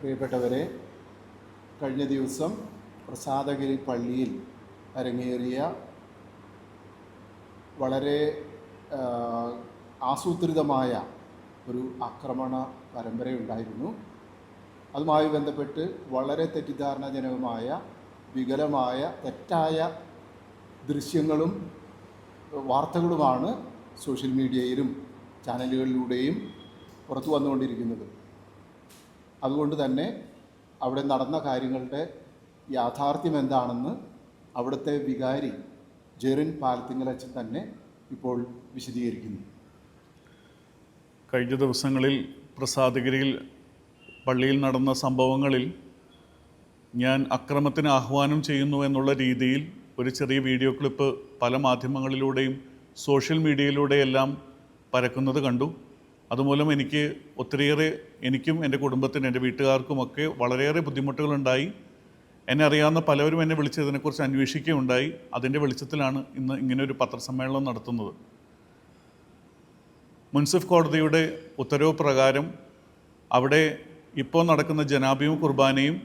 പ്രിയപ്പെട്ടവരെ കഴിഞ്ഞ ദിവസം പ്രസാദഗിരി പള്ളിയിൽ അരങ്ങേറിയ വളരെ ആസൂത്രിതമായ ഒരു ആക്രമണ പരമ്പരയുണ്ടായിരുന്നു. അതുമായി ബന്ധപ്പെട്ട് വളരെ തെറ്റിദ്ധാരണജനകമായ വികലമായ തെറ്റായ ദൃശ്യങ്ങളും വാർത്തകളുമാണ് സോഷ്യൽ മീഡിയയിലും ചാനലുകളിലൂടെയും പുറത്തു വന്നുകൊണ്ടിരിക്കുന്നത്. അതുകൊണ്ട് തന്നെ അവിടെ നടന്ന കാര്യങ്ങളുടെ യാഥാർത്ഥ്യം എന്താണെന്ന് അവിടുത്തെ വികാരി ജെറിൻ പാലത്തിങ്കലച്ചൻ തന്നെ ഇപ്പോൾ വിശദീകരിക്കുന്നു. കഴിഞ്ഞ ദിവസങ്ങളിൽ പ്രസാദഗിരിയിൽ പള്ളിയിൽ നടന്ന സംഭവങ്ങളിൽ ഞാൻ അക്രമത്തിന് ആഹ്വാനം ചെയ്യുന്നു എന്നുള്ള രീതിയിൽ ഒരു ചെറിയ വീഡിയോ ക്ലിപ്പ് പല മാധ്യമങ്ങളിലൂടെയും സോഷ്യൽ മീഡിയയിലൂടെയെല്ലാം പരക്കുന്നത് കണ്ടു. അതുമൂലം എനിക്ക് ഒത്തിരിയേറെ എനിക്കും എന്റെ കുടുംബത്തിനും എന്റെ വീട്ടുകാർക്കുമൊക്കെ വളരെയേറെ ബുദ്ധിമുട്ടുകളുണ്ടായി. എന്നെ അറിയാവുന്ന പലവരും എന്നെ വിളിച്ച് ഇതിനെക്കുറിച്ച് അന്വേഷിക്കുകയുണ്ടായി. അതിന്റെ വെളിച്ചത്തിലാണ് ഇന്ന് ഇങ്ങനെ ഒരു പത്രസമ്മേളനം നടത്തുന്നത്. മുൻസിഫ് കോടതിയുടെ ഉത്തരവ് പ്രകാരം അവിടെ ഇപ്പോൾ നടക്കുന്ന ജനാബിയും കുർബാനയും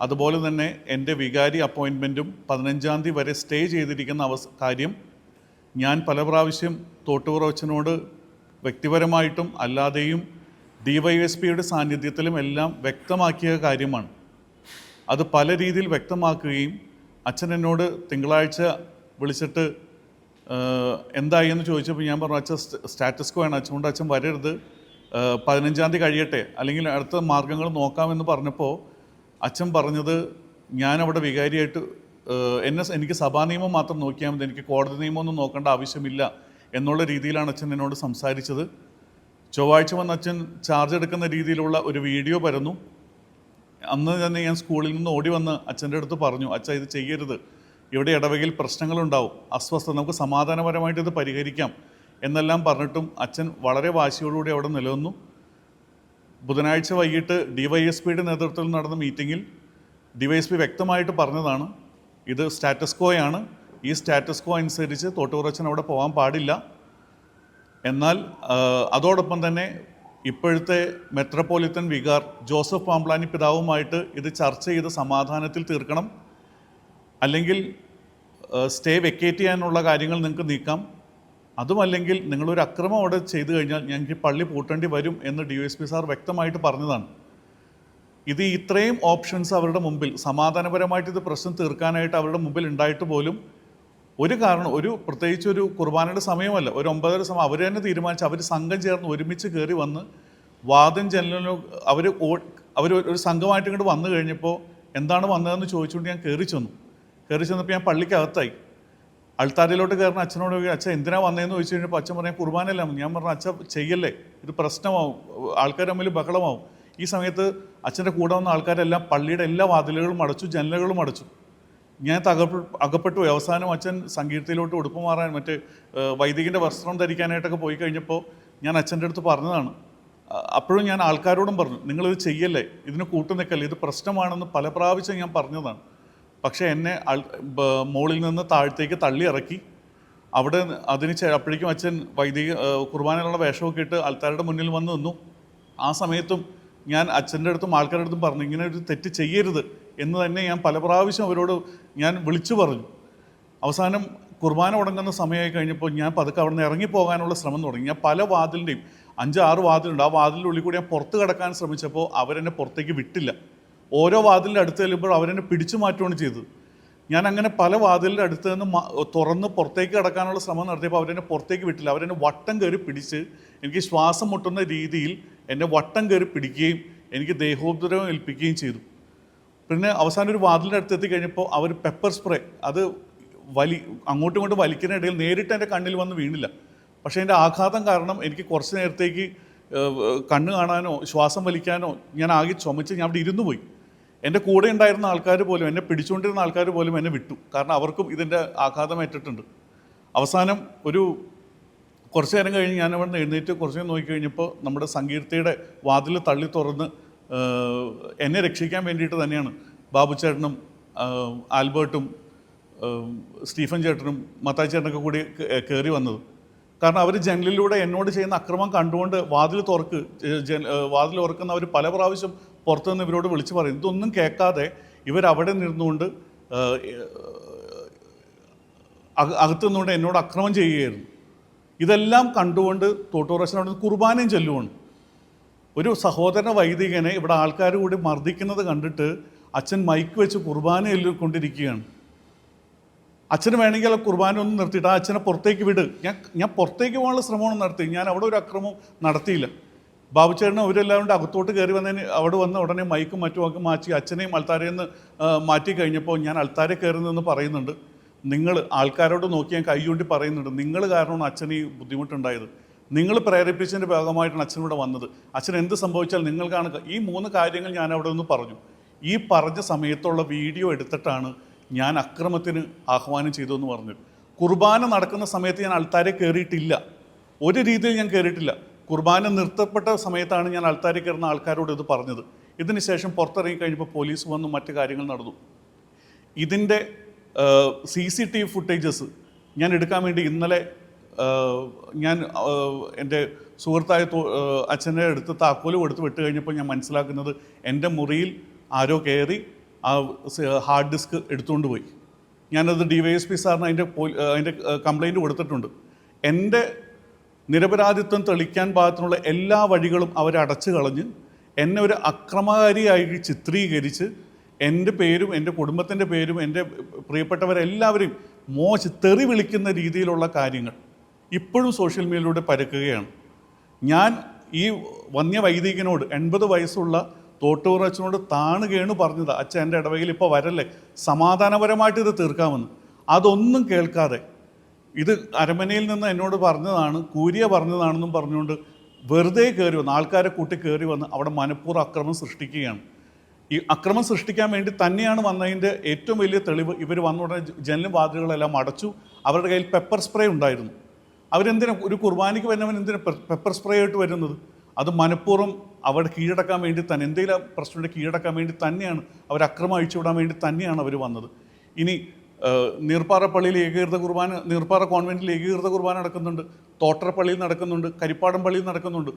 അതുപോലെ തന്നെ എന്റെ വികാരി അപ്പോയിൻമെന്റും പതിനഞ്ചാം തീയതി വരെ സ്റ്റേ ചെയ്തിരിക്കുന്ന അവസ് കാര്യം ഞാൻ പല പ്രാവശ്യം തോട്ടുപുറവച്ചനോട് വ്യക്തിപരമായിട്ടും അല്ലാതെയും ഡിവൈഎസ്പിയുടെ സാന്നിധ്യത്തിലും എല്ലാം വ്യക്തമാക്കിയ കാര്യമാണ്. അത് പല രീതിയിൽ വ്യക്തമാക്കുകയും അച്ഛൻ എന്നോട് തിങ്കളാഴ്ച വിളിച്ചിട്ട് എന്തായി എന്ന് ചോദിച്ചപ്പോൾ ഞാൻ പറഞ്ഞു അച്ഛൻ സ്റ്റാറ്റസ് കോ ആണ്. അച്ഛൻ അച്ഛൻ വരരുത്. പതിനഞ്ചാം തീയതി കഴിയട്ടെ. അല്ലെങ്കിൽ അടുത്ത മാർഗങ്ങൾ നോക്കാമെന്ന് പറഞ്ഞപ്പോൾ അച്ഛൻ പറഞ്ഞത് ഞാനവിടെ വികാരിയായിട്ട് എന്നെ എനിക്ക് സഭാ നിയമം മാത്രം നോക്കിയാൽ മതി. എനിക്ക് കോടതി നിയമമൊന്നും നോക്കേണ്ട ആവശ്യമില്ല. എന്നുള്ള രീതിയിലാണ് അച്ഛൻ എന്നോട് സംസാരിച്ചത്. ചൊവ്വാഴ്ച വന്ന് അച്ഛൻ ചാർജ് എടുക്കുന്ന രീതിയിലുള്ള ഒരു വീഡിയോ പരന്നു. അന്ന് തന്നെ ഞാൻ സ്കൂളിൽ നിന്ന് ഓടി വന്ന് അച്ഛന്റെ അടുത്ത് പറഞ്ഞു അച്ഛ ഇത് ചെയ്യരുത്. ഇവിടെ ഇടവകയിൽ പ്രശ്നങ്ങളുണ്ടാവും. അസ്വസ്ഥത നമുക്ക് സമാധാനപരമായിട്ട് ഇത് പരിഹരിക്കാം. എന്നെല്ലാം പറഞ്ഞിട്ടും അച്ഛൻ വളരെ വാശിയോടുകൂടി അവിടെ നിലനിന്നു. ബുധനാഴ്ച വൈകിട്ട് ഡി വൈ എസ് പിയുടെ നേതൃത്വത്തിൽ നടന്ന മീറ്റിങ്ങിൽ ഡി വൈ എസ് പി വ്യക്തമായിട്ട് പറഞ്ഞതാണ് ഇത് സ്റ്റാറ്റസ് കോയാണ് ഈ സ്റ്റാറ്റസ് കോ അനുസരിച്ച് തോട്ടുകുറച്ചൻ അവിടെ പോകാൻ പാടില്ല. എന്നാൽ അതോടൊപ്പം തന്നെ ഇപ്പോഴത്തെ മെട്രോപൊളിറ്റൻ വികാർ ജോസഫ് പാംപ്ലാനി പിതാവുമായിട്ട് ഇത് ചർച്ച ചെയ്ത് സമാധാനത്തിൽ തീർക്കണം. അല്ലെങ്കിൽ സ്റ്റേ വെക്കേറ്റ് ചെയ്യാനുള്ള കാര്യങ്ങൾ നിങ്ങൾക്ക് നീക്കാം. അതുമല്ലെങ്കിൽ നിങ്ങളൊരു അക്രമം അവിടെ ചെയ്തു കഴിഞ്ഞാൽ ഞങ്ങൾക്ക് പള്ളി പൂട്ടേണ്ടി വരും എന്ന് ഡി എസ് പി സാർ വ്യക്തമായിട്ട് പറഞ്ഞതാണ്. ഇത് ഇത്രയും ഓപ്ഷൻസ് അവരുടെ മുമ്പിൽ സമാധാനപരമായിട്ട് ഇത് പ്രശ്നം തീർക്കാനായിട്ട് അവരുടെ മുമ്പിൽ ഉണ്ടായിട്ട് പോലും ഒരു കാരണം ഒരു പ്രത്യേകിച്ച് ഒരു കുർബാനയുടെ സമയമല്ല. ഒരു ഒമ്പതര സമയം അവർ തന്നെ തീരുമാനിച്ച് അവർ സംഘം ചേർന്ന് ഒരുമിച്ച് കയറി വന്ന് വാദം ജനലിനോ അവർ അവർ ഒരു സംഘമായിട്ട് ഇങ്ങോട്ട് വന്നു കഴിഞ്ഞപ്പോൾ എന്താണ് വന്നതെന്ന് ചോദിച്ചുകൊണ്ട് ഞാൻ കയറി ചെന്നു. കയറി ചെന്നപ്പോൾ ഞാൻ പള്ളിക്കകത്തായി. അൾത്താരയിലോട്ട് കയറുന്ന അച്ഛനോട് അച്ഛൻ എന്തിനാ വന്നതെന്ന് ചോദിച്ചു കഴിഞ്ഞപ്പോൾ അച്ഛൻ പറഞ്ഞാൽ കുർബാനല്ല ഞാൻ പറഞ്ഞു അച്ഛൻ ചെയ്യല്ലേ? ഇത് പ്രശ്നമാവും. ആൾക്കാർ തമ്മിൽ ബഹളമാവും. ഈ സമയത്ത് അച്ഛന്റെ കൂടെ വന്ന ആൾക്കാരെല്ലാം പള്ളിയുടെ എല്ലാ വാതിലുകളും അടച്ചു ജനലുകളും അടച്ചു. ഞാൻ തകപ്പ് അകപ്പെട്ടു അവസാനം അച്ഛൻ സംഗീതത്തിലോട്ട് ഉടുപ്പ് മാറാൻ മറ്റേ വൈദികന്റെ വസ്ത്രം ധരിക്കാനായിട്ടൊക്കെ പോയി കഴിഞ്ഞപ്പോൾ ഞാൻ അച്ഛന്റെ അടുത്ത് പറഞ്ഞതാണ്. അപ്പോഴും ഞാൻ ആൾക്കാരോടും പറഞ്ഞു നിങ്ങളിത് ചെയ്യല്ലേ? ഇതിന് കൂട്ടു നിൽക്കല്ലേ? ഇത് പ്രശ്നമാണെന്ന് പല പ്രാവശ്യം ഞാൻ പറഞ്ഞതാണ്. പക്ഷേ എന്നെ മോളിൽ നിന്ന് താഴത്തേക്ക് തള്ളി ഇറക്കി. അവിടെ അതിന് അപ്പോഴേക്കും അച്ഛൻ വൈദിക കുർബാനയിലുള്ള വേഷമൊക്കെ ഇട്ട് ആൾക്കാരുടെ മുന്നിൽ വന്ന് നിന്നു. ആ സമയത്തും ഞാൻ അച്ഛന്റെ അടുത്തും ആൾക്കാരുടെ അടുത്തും പറഞ്ഞു ഇങ്ങനെ ഒരു തെറ്റ് ചെയ്യരുത്. എന്ന് തന്നെ ഞാൻ പല പ്രാവശ്യം അവരോട് ഞാൻ വിളിച്ചു പറഞ്ഞു. അവസാനം കുർബാന തുടങ്ങുന്ന സമയമായി കഴിഞ്ഞപ്പോൾ ഞാൻ പതുക്കെ അവിടെ നിന്ന് ഇറങ്ങിപ്പോകാനുള്ള ശ്രമം തുടങ്ങി. ഞാൻ പല വാതിലിന്റെയും അഞ്ച് ആറ് വാതിലുണ്ട്. ആ വാതിലിന്റെ ഉള്ളിൽ കൂടി ഞാൻ പുറത്ത് കിടക്കാൻ ശ്രമിച്ചപ്പോൾ അവരെന്നെ പുറത്തേക്ക് വിട്ടില്ല. ഓരോ വാതിലിന്റെ അടുത്ത് ചെല്ലുമ്പോൾ അവരെന്നെ പിടിച്ചു മാറ്റുകയാണ് ചെയ്തത്. ഞാൻ അങ്ങനെ പല വാതിലിന്റെ അടുത്ത് നിന്ന് തുറന്ന് പുറത്തേക്ക് കിടക്കാനുള്ള ശ്രമം നടത്തിയപ്പോൾ അവരെന്നെ പുറത്തേക്ക് വിട്ടില്ല. അവരെന്നെ വട്ടം കയറി പിടിച്ച് എനിക്ക് ശ്വാസം മുട്ടുന്ന രീതിയിൽ എന്നെ വട്ടം കയറി പിടിക്കുകയും എനിക്ക് ദേഹോപദ്രവം ഏൽപ്പിക്കുകയും ചെയ്തു. പിന്നെ അവസാനം ഒരു വാതിലിന്റെ അടുത്ത് എത്തി കഴിഞ്ഞപ്പോൾ അവർ പെപ്പർ സ്പ്രേ അത് വലി അങ്ങോട്ടും ഇങ്ങോട്ടും വലിക്കുന്നതിനിടയിൽ നേരിട്ട് എന്റെ കണ്ണിൽ വന്ന് വീണില്ല. പക്ഷേ എന്റെ ആഘാതം കാരണം എനിക്ക് കുറച്ച് നേരത്തേക്ക് കണ്ണ് കാണാനോ ശ്വാസം വലിക്കാനോ ഞാൻ ആകെ ചുമച്ച് ഞാൻ അവിടെ ഇരുന്നു പോയി. എന്റെ കൂടെ ഉണ്ടായിരുന്ന ആൾക്കാർ പോലും എന്നെ പിടിച്ചുകൊണ്ടിരുന്ന ആൾക്കാർ പോലും എന്നെ വിട്ടു. കാരണം അവർക്കും ഇതിന്റെ ആഘാതം ഏറ്റിട്ടുണ്ട്. അവസാനം ഒരു കുറച്ച് നേരം കഴിഞ്ഞ് ഞാൻ അവിടെ നിന്ന് എഴുന്നേറ്റ് കുറച്ച് നേരം നോക്കിക്കഴിഞ്ഞപ്പോൾ നമ്മുടെ സങ്കീർത്തിയുടെ വാതിൽ തള്ളി തുറന്ന് എന്നെ രക്ഷിക്കാൻ വേണ്ടിയിട്ട് തന്നെയാണ്. ബാബു ചേട്ടനും ആൽബർട്ടും സ്റ്റീഫൻ ചേട്ടനും മത്തായി ചേട്ടനൊക്കെ കൂടി കയറി വന്നത്. കാരണം അവർ ജനലിലൂടെ എന്നോട് ചെയ്യുന്ന അക്രമം കണ്ടുകൊണ്ട് വാതിൽ തുറക്ക് വാതിൽ തുറക്കുന്ന അവർ പല പ്രാവശ്യം പുറത്തുനിന്ന് ഇവരോട് വിളിച്ച് പറയും. ഇതൊന്നും കേൾക്കാതെ ഇവരവിടെ നിന്നുകൊണ്ട് അകത്തു അക- നിന്നുകൊണ്ട് എന്നോട് അക്രമം ചെയ്യുകയായിരുന്നു. ഇതെല്ലാം കണ്ടുകൊണ്ട് തോട്ടൂറച്ചനോട് കുർബാനയും ചെല്ലുവാണ്. ഒരു സഹോദര വൈദികനെ ഇവിടെ ആൾക്കാർ കൂടി മർദ്ദിക്കുന്നത് കണ്ടിട്ട് അച്ഛൻ മൈക്ക് വെച്ച് കുർബാന കൊണ്ടിരിക്കുകയാണ് അച്ഛന് വേണമെങ്കിൽ ആ കുർബാന ഒന്നും നിർത്തിയിട്ട് ആ അച്ഛനെ പുറത്തേക്ക് വിട്. ഞാൻ ഞാൻ പുറത്തേക്ക് പോകാനുള്ള ശ്രമമാണ് നടത്തി ഞാൻ അവിടെ ഒരു അക്രമവും നടത്തിയില്ല. ബാബുച്ചേട്ടനും അവരെല്ലാം കൂടെ അകത്തോട്ട് കയറി വന്നതിന് അവിടെ വന്ന് ഉടനെ മൈക്കും മറ്റും ഒക്കെ മാറ്റി അച്ഛനെയും അൾത്താരയിൽ നിന്ന് മാറ്റി കഴിഞ്ഞപ്പോൾ ഞാൻ അൾത്താരെ കയറി നിന്ന് പറയുന്നുണ്ട്. നിങ്ങൾ ആൾക്കാരോട് നോക്കി ഞാൻ കൈ കൊണ്ടി പറയുന്നുണ്ട്. നിങ്ങൾ കാരണമാണ് അച്ഛന് ഈ ബുദ്ധിമുട്ടുണ്ടായത്. നിങ്ങൾ പ്രേരിപ്പിച്ചതിന്റെ ഭാഗമായിട്ടാണ് അച്ഛൻ ഇവിടെ വന്നത്. അച്ഛൻ എന്ത് സംഭവിച്ചാൽ നിങ്ങൾക്കാണ് ഈ മൂന്ന് കാര്യങ്ങൾ ഞാൻ അവിടെ നിന്ന് പറഞ്ഞു. ഈ പറഞ്ഞ സമയത്തുള്ള വീഡിയോ എടുത്തിട്ടാണ് ഞാൻ അക്രമത്തിന് ആഹ്വാനം ചെയ്തു എന്ന് പറഞ്ഞു കുർബാന നടക്കുന്ന സമയത്ത് ഞാൻ അൾത്താരെ കയറിയിട്ടില്ല ഒരു രീതിയിൽ ഞാൻ കയറിയിട്ടില്ല കുർബാന നിർത്തപ്പെട്ട സമയത്താണ് ഞാൻ അൾത്താരെ കയറുന്ന ആൾക്കാരോട് ഇത് പറഞ്ഞത്. ഇതിന് ശേഷം പുറത്തിറങ്ങി കഴിഞ്ഞപ്പോൾ പോലീസ് വന്നു മറ്റു കാര്യങ്ങൾ നടന്നു. ഇതിന്റെ C C T V footages ഞാൻ എടുക്കാൻ വേണ്ടി ഇന്നലെ ഞാൻ എന്റെ സുഹൃത്തായ അച്ഛന്റെ അടുത്ത് താക്കോലും കൊടുത്ത് വിട്ട് കഴിഞ്ഞപ്പോൾ ഞാൻ മനസ്സിലാക്കുന്നത് എന്റെ മുറിയിൽ ആരോ കയറി ആ ഹാർഡ് ഡിസ്ക് എടുത്തുകൊണ്ട് പോയി. ഞാനത് ഡി വൈ എസ് പി സാറിന് അതിന്റെ അതിന്റെ കംപ്ലൈന്റ് കൊടുത്തിട്ടുണ്ട്. എന്റെ നിരപരാധിത്വം തെളിക്കാൻ പാകത്തിനുള്ള എല്ലാ വഴികളും അവരടച്ചു കളഞ്ഞ് എന്നെ ഒരു അക്രമകാരിയായി ചിത്രീകരിച്ച് എന്റെ പേരും എന്റെ കുടുംബത്തിന്റെ പേരും എന്റെ പ്രിയപ്പെട്ടവരെല്ലാവരെയും മോശ തെറി വിളിക്കുന്ന രീതിയിലുള്ള കാര്യങ്ങൾ ഇപ്പോഴും സോഷ്യൽ മീഡിയയിലൂടെ പരക്കുകയാണ്. ഞാൻ ഈ വന്യ വൈദികനോട് എൺപത് വയസ്സുള്ള തോട്ടൂറച്ചനോട് താണു കേണു പറഞ്ഞത്. അച്ഛൻ എന്റെ ഇടവകയിൽ ഇപ്പോൾ വരല്ലേ? സമാധാനപരമായിട്ട് ഇത് തീർക്കാമെന്ന്. അതൊന്നും കേൾക്കാതെ. ഇത് അരമനയിൽ നിന്ന് എന്നോട് പറഞ്ഞതാണ് കൂരിയ പറഞ്ഞതാണെന്നും പറഞ്ഞുകൊണ്ട് വെറുതെ കയറി വന്ന് ആൾക്കാരെ കൂട്ടി കയറി വന്ന് അവിടെ മനഃപൂർവം അക്രമം സൃഷ്ടിക്കുകയാണ്. ഈ അക്രമം സൃഷ്ടിക്കാൻ വേണ്ടി തന്നെയാണ് വന്നതിന്റെ ഏറ്റവും വലിയ തെളിവ് ഇവർ വന്ന ഉടനെ ജനലും വാതിലുകളെല്ലാം അടച്ചു. അവരുടെ കയ്യിൽ പെപ്പർ സ്പ്രേ ഉണ്ടായിരുന്നു. അവരെന്തിനാ ഒരു കുർബാനയ്ക്ക് വരുന്നവൻ എന്തിനാ പെപ്പർ സ്പ്രേ ആയിട്ട് വരുന്നത്? അത് മനഃപൂർവം അവിടെ കീഴടക്കാൻ വേണ്ടി തന്നെ എന്തെങ്കിലും പ്രശ്നത്തെ കീഴടക്കാൻ വേണ്ടി തന്നെയാണ് അവർ അക്രമം അഴിച്ചുവിടാൻ വേണ്ടി തന്നെയാണ് അവർ വന്നത്. ഇനി നീർപ്പാറ പള്ളിയിൽ ഏകീകൃത കുർബാന നീർപ്പാറ കോൺവെന്റിൽ ഏകീകൃത കുർബാന നടക്കുന്നുണ്ട് തോട്ടറ പള്ളിയിൽ നടക്കുന്നുണ്ട് കരിപ്പാടം പള്ളിയിൽ നടക്കുന്നുണ്ട്.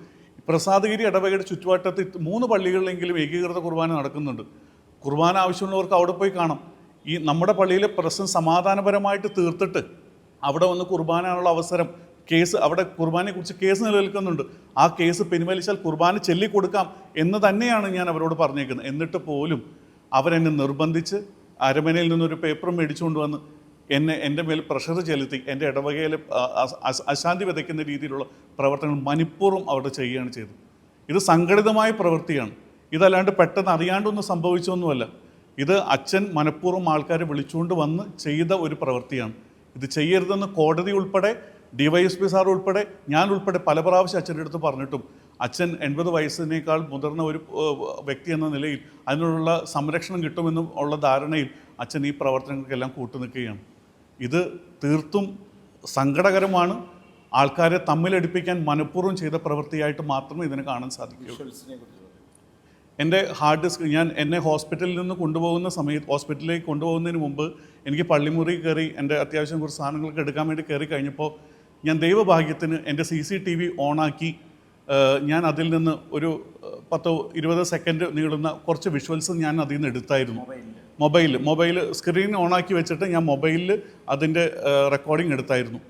പ്രസാദഗിരി ഇടവകയുടെ ചുറ്റുവട്ടത്ത് മൂന്ന് പള്ളികളിലെങ്കിലും ഏകീകൃത കുർബാന നടക്കുന്നുണ്ട്. കുർബാന ആവശ്യമുള്ളവർക്ക് അവിടെ പോയി കാണാം. ഈ നമ്മുടെ പള്ളിയിലെ പ്രശ്നം സമാധാനപരമായിട്ട് തീർത്തിട്ട് അവിടെ വന്ന് കുർബാനുള്ള അവസരം. കേസ് അവിടെ കുർബാനയെക്കുറിച്ച് കേസ് നിലനിൽക്കുന്നുണ്ട്. ആ കേസ് പിൻവലിച്ചാൽ കുർബാന ചൊല്ലിക്കൊടുക്കാം എന്ന് തന്നെയാണ് ഞാൻ അവരോട് പറഞ്ഞേക്കുന്നത്. എന്നിട്ട് പോലും അവരെന്നെ നിർബന്ധിച്ച് അരമനയിൽ നിന്നൊരു പേപ്പർ മേടിച്ചുകൊണ്ട് വന്ന് എന്നെ എന്റെ മേൽ പ്രഷർ ചെലുത്തി എന്റെ ഇടവകയിൽ അശാന്തി വിതയ്ക്കുന്ന രീതിയിലുള്ള പ്രവർത്തനങ്ങൾ മനഃപൂർവം അവിടെ ചെയ്യുകയാണ് ചെയ്തത്. ഇത് സംഘടിതമായ പ്രവൃത്തിയാണ്. ഇതല്ലാണ്ട് പെട്ടെന്ന് അറിയാണ്ടൊന്നും സംഭവിച്ചൊന്നുമല്ല. ഇത് അച്ഛൻ മനഃപൂർവം ആൾക്കാരെ വിളിച്ചുകൊണ്ട് വന്ന് ചെയ്ത ഒരു പ്രവൃത്തിയാണ്. ഇത് ചെയ്യരുതെന്ന് കോടതി ഉൾപ്പെടെ ഡിവൈഎസ്പി സാർ ഉൾപ്പെടെ ഞാൻ ഉൾപ്പെടെ പല പ്രാവശ്യം അച്ഛന്റെ അടുത്ത് പറഞ്ഞിട്ടും അച്ഛൻ എൺപത് വയസ്സിനേക്കാൾ മുതിർന്ന ഒരു വ്യക്തി എന്ന നിലയിൽ അതിനുള്ള സംരക്ഷണം കിട്ടുമെന്നും ഉള്ള ധാരണയിൽ അച്ഛൻ ഈ പ്രവർത്തനങ്ങൾക്കെല്ലാം കൂട്ടുനിൽക്കുകയാണ്. ഇത് തീർത്തും സങ്കടകരമാണ്. ആൾക്കാരെ തമ്മിലടിപ്പിക്കാൻ മനഃപൂർവം ചെയ്ത പ്രവൃത്തിയായിട്ട് മാത്രമേ ഇതിനെ കാണാൻ സാധിക്കുകയുള്ളൂ. എന്റെ ഹാർഡ് ഡിസ്ക് ഞാൻ എന്നെ ഹോസ്പിറ്റലിൽ നിന്ന് കൊണ്ടുപോകുന്ന സമയത്ത് ഹോസ്പിറ്റലിലേക്ക് കൊണ്ടുപോകുന്നതിന് മുമ്പ് എനിക്ക് പള്ളിമുറി കയറി എന്റെ അത്യാവശ്യം കുറച്ച് സാധനങ്ങളൊക്കെ എടുക്കാൻ വേണ്ടി കയറി കഴിഞ്ഞപ്പോൾ ഞാൻ ദൈവഭാഗ്യത്തിന് എന്റെ സി സി ടി വി ഓണാക്കി. ഞാൻ അതിൽ നിന്ന് ഒരു പത്തോ ഇരുപത് സെക്കൻഡ് നീളുന്ന കുറച്ച് വിഷ്വൽസ് ഞാൻ അതിൽ നിന്ന് എടുത്തായിരുന്നു. മൊബൈൽ മൊബൈൽ സ്ക്രീൻ ഓണാക്കി വെച്ചിട്ട് ഞാൻ മൊബൈലിൽ അതിന്റെ റെക്കോർഡിംഗ് എടുത്തായിരുന്നു.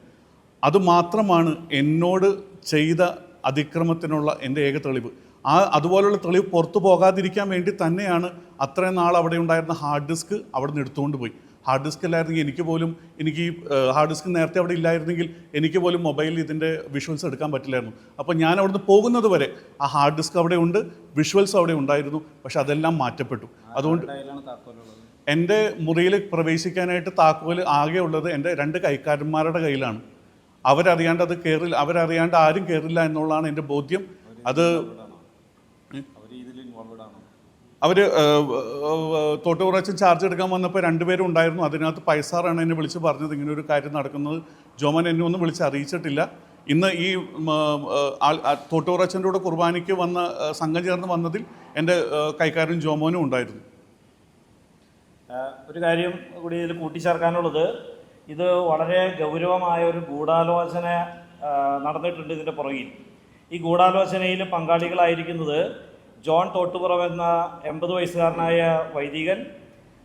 അതുമാത്രമാണ് എന്നോട് ചെയ്ത അതിക്രമത്തിനുള്ള എന്റെ ഏക തെളിവ്. ആ അതുപോലുള്ള തെളിവ് പുറത്തു പോകാതിരിക്കാൻ വേണ്ടി തന്നെയാണ് അത്രയും നാൾ അവിടെ ഉണ്ടായിരുന്ന ഹാർഡ് ഡിസ്ക് അവിടെ നിന്ന് എടുത്തുകൊണ്ട് പോയി. ഹാർഡ് ഡിസ്ക് ഇല്ലായിരുന്നെങ്കിൽ എനിക്ക് പോലും എനിക്ക് ഈ ഹാർഡ് ഡിസ്ക് നേരത്തെ അവിടെ ഇല്ലായിരുന്നെങ്കിൽ എനിക്ക് പോലും മൊബൈലിൽ ഇതിന്റെ വിഷ്വൽസ് എടുക്കാൻ പറ്റില്ലായിരുന്നു. അപ്പോൾ ഞാൻ അവിടുന്ന് പോകുന്നത് വരെ ആ ഹാർഡ് ഡിസ്ക് അവിടെ ഉണ്ട് വിഷ്വൽസ് അവിടെ ഉണ്ടായിരുന്നു പക്ഷെ അതെല്ലാം മാറ്റപ്പെട്ടു. അതുകൊണ്ട് എന്റെ മുറിയിൽ പ്രവേശിക്കാനായിട്ട് താക്കോൽ ആകെ ഉള്ളത് എന്റെ രണ്ട് കൈക്കാരന്മാരുടെ കയ്യിലാണ്. അവരറിയാണ്ട് അത് കയറില്ല അവരറിയാണ്ട് ആരും കയറില്ല എന്നുള്ളതാണ് എന്റെ ബോധ്യം. അത് അവർ തോട്ടുപുറച്ചൻ ചാർജ് എടുക്കാൻ വന്നപ്പോൾ രണ്ടുപേരും ഉണ്ടായിരുന്നു. അതിനകത്ത് പൈസാറാണ് എന്നെ വിളിച്ച് പറഞ്ഞത്. ഇങ്ങനെ ഒരു കാര്യം നടക്കുന്നത് ജോമൻ എന്നെ ഒന്നും വിളിച്ച് അറിയിച്ചിട്ടില്ല. ഇന്ന് ഈ തോട്ടുപുറച്ചന്റെ കൂടെ കുർബാനയ്ക്ക് വന്ന സംഘം ചേർന്ന് വന്നതിൽ എന്റെ കൈക്കാരൻ ജോമോനും ഉണ്ടായിരുന്നു. ഒരു കാര്യം കൂടി ഇതിൽ കൂട്ടിച്ചേർക്കാനുള്ളത്. ഇത് വളരെ ഗൗരവമായ ഒരു ഗൂഢാലോചന നടന്നിട്ടുണ്ട് ഇതിന്റെ പുറകിൽ. ഈ ഗൂഢാലോചനയിൽ പങ്കാളികളായിരിക്കുന്നത് ജോൺ തോട്ടുപുറം എന്ന എൺപത് വയസ്സുകാരനായ വൈദികൻ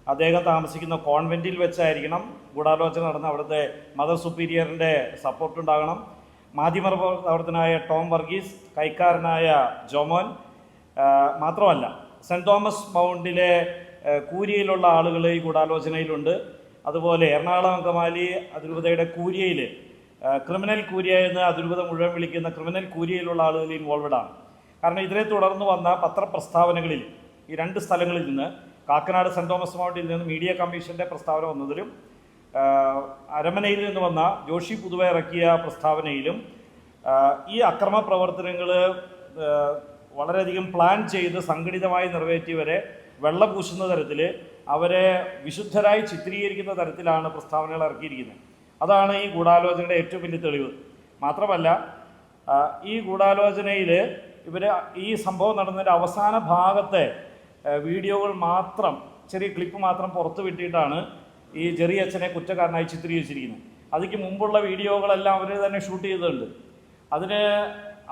അദ്ദേഹം താമസിക്കുന്ന കോൺവെന്റിൽ വെച്ചായിരിക്കണം ഗൂഢാലോചന നടന്ന അവിടുത്തെ മദർ സുപ്പീരിയറിന്റെ സപ്പോർട്ട് ഉണ്ടാകണം. മാധ്യമപ്രവർത്തകനായ ടോം വർഗീസ് കൈക്കാരനായ ജോമോൻ മാത്രമല്ല സെന്റ് തോമസ് മൗണ്ടിലെ കൂരിയയിലുള്ള ആളുകൾ ഈ ഗൂഢാലോചനയിലുണ്ട്. അതുപോലെ എറണാകുളം അങ്കമാലി അതിരൂപതയുടെ കൂരിയയിൽ ക്രിമിനൽ കൂരിയ എന്ന് അതിരൂപത മുഴുവൻ വിളിക്കുന്ന ക്രിമിനൽ കൂരിയയിലുള്ള ആളുകൾ ഇൻവോൾവഡ് ആണ്. കാരണം ഇതിനെ തുടർന്ന് വന്ന പത്രപ്രസ്താവനകളിൽ ഈ രണ്ട് സ്ഥലങ്ങളിൽ നിന്ന് കാക്കനാട് സെന്റ് തോമസ് മൗണ്ടിൽ നിന്ന് മീഡിയ കമ്മീഷന്റെ പ്രസ്താവന വന്നതിലും അരമനയിൽ നിന്ന് വന്ന ജോഷി പുതുവ ഇറക്കിയ പ്രസ്താവനയിലും ഈ അക്രമ പ്രവർത്തനങ്ങൾ വളരെയധികം പ്ലാൻ ചെയ്ത് സംഘടിതമായി നിറവേറ്റിയവരെ വെള്ളപൂശുന്ന തരത്തിൽ അവരെ വിശുദ്ധരായി ചിത്രീകരിക്കുന്ന തരത്തിലാണ് പ്രസ്താവനകൾ ഇറക്കിയിരിക്കുന്നത്. അതാണ് ഈ ഗൂഢാലോചനയുടെ ഏറ്റവും വലിയ തെളിവ്. മാത്രമല്ല ഈ ഗൂഢാലോചനയിൽ ഇവർ ഈ സംഭവം നടന്നതിന്റെ അവസാന ഭാഗത്തെ വീഡിയോകൾ മാത്രം ചെറിയ ക്ലിപ്പ് മാത്രം പുറത്തു വിട്ടിട്ടാണ് ഈ ജെറി അച്ഛനെ കുറ്റക്കാരനായി ചിത്രീകരിച്ചിരിക്കുന്നത്. അതിക്ക് മുമ്പുള്ള വീഡിയോകളെല്ലാം അവർ തന്നെ ഷൂട്ട് ചെയ്തിട്ടുണ്ട്. അതിന്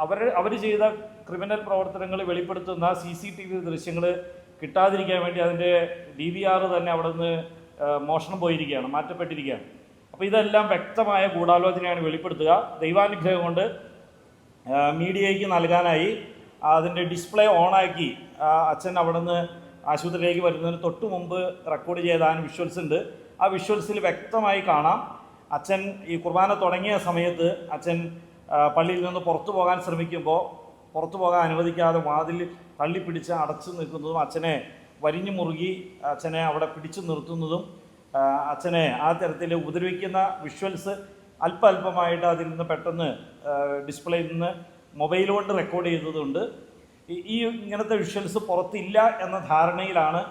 അവർ അവർ ചെയ്ത ക്രിമിനൽ പ്രവർത്തനങ്ങൾ വെളിപ്പെടുത്തുന്ന സി സി ടി വി ദൃശ്യങ്ങൾ കിട്ടാതിരിക്കാൻ വേണ്ടി അതിന്റെ ഡി വി ആർ തന്നെ അവിടെ നിന്ന് മോഷണം പോയിരിക്കുകയാണ് മാറ്റപ്പെട്ടിരിക്കുകയാണ്. അപ്പോൾ ഇതെല്ലാം വ്യക്തമായ ഗൂഢാലോചനയാണ് വെളിപ്പെടുത്തുക. ദൈവാനുഗ്രഹം കൊണ്ട് മീഡിയയ്ക്ക് നൽകാനായി അതിന്റെ ഡിസ്പ്ലേ ഓണാക്കി അച്ഛൻ അവിടെ നിന്ന് ആശുപത്രിയിലേക്ക് വരുന്നതിന് തൊട്ട് മുമ്പ് റെക്കോർഡ് ചെയ്താൻ വിഷ്വൽസ് ഉണ്ട്. ആ വിഷ്വൽസിൽ വ്യക്തമായി കാണാം. അച്ഛൻ ഈ കുർബാന തുടങ്ങിയ സമയത്ത് അച്ഛൻ പള്ളിയിൽ നിന്ന് പുറത്തു പോകാൻ ശ്രമിക്കുമ്പോൾ പുറത്തു പോകാൻ അനുവദിക്കാതെ വാതിൽ തള്ളിപ്പിടിച്ച് അടച്ചു നിൽക്കുന്നതും അച്ഛനെ വരിഞ്ഞു മുറുകി അച്ഛനെ അവിടെ പിടിച്ചു നിർത്തുന്നതും അച്ഛനെ ആ തരത്തിൽ ഉപദ്രവിക്കുന്ന വിഷ്വൽസ് അല്പ അല്പമായിട്ട് അതിൽ നിന്ന് പെട്ടെന്ന് ഡിസ്പ്ലേയിൽ നിന്ന് മൊബൈൽ കൊണ്ട് റെക്കോർഡ് ചെയ്തതുകൊണ്ട് ഈ- ഇങ്ങനത്തെ വിഷ്വൽസ് പുറത്തില്ല എന്ന ധാരണയിലാണ്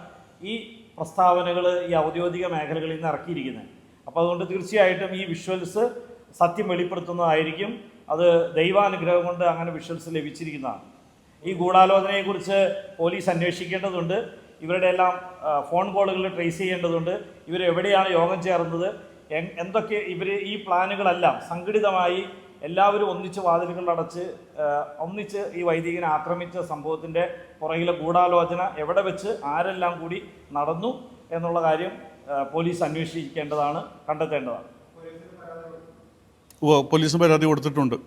ഈ പ്രസ്താവനകൾ ഈ ഔദ്യോഗിക മേഖലകളിൽ നിന്ന് ഇറക്കിയിരിക്കുന്നത്. അപ്പോൾ അതുകൊണ്ട് തീർച്ചയായിട്ടും ഈ വിഷ്വൽസ് സത്യം വെളിപ്പെടുത്തുന്നതായിരിക്കും. അത് ദൈവാനുഗ്രഹം കൊണ്ട് അങ്ങനെ വിഷ്വൽസ് ലഭിച്ചിരിക്കുന്നതാണ്. ഈ ഗൂഢാലോചനയെക്കുറിച്ച് പോലീസ് അന്വേഷിക്കേണ്ടതുണ്ട്. ഇവരുടെ എല്ലാം ഫോൺ കോളുകൾ ട്രേസ് ചെയ്യേണ്ടതുണ്ട്. ഇവരെവിടെയാണ് യോഗം ചേർന്നത്? എന്തൊക്കെ ഇവർ ഈ പ്ലാനുകളെല്ലാം സംഘടിതമായി എല്ലാവരും ഒന്നിച്ച് വാതിലുകൾ അടച്ച് ഒന്നിച്ച് ഈ വൈദികനെ ആക്രമിച്ച സംഭവത്തിന്റെ പുറകിലെ ഗൂഢാലോചന എവിടെ വെച്ച് ആരെല്ലാം കൂടി നടന്നു എന്നുള്ള കാര്യം പോലീസ് അന്വേഷിക്കേണ്ടതാണ് കണ്ടെത്തേണ്ടതാണ്. പോലീസിന് പരാതി കൊടുത്തിട്ടുണ്ട്.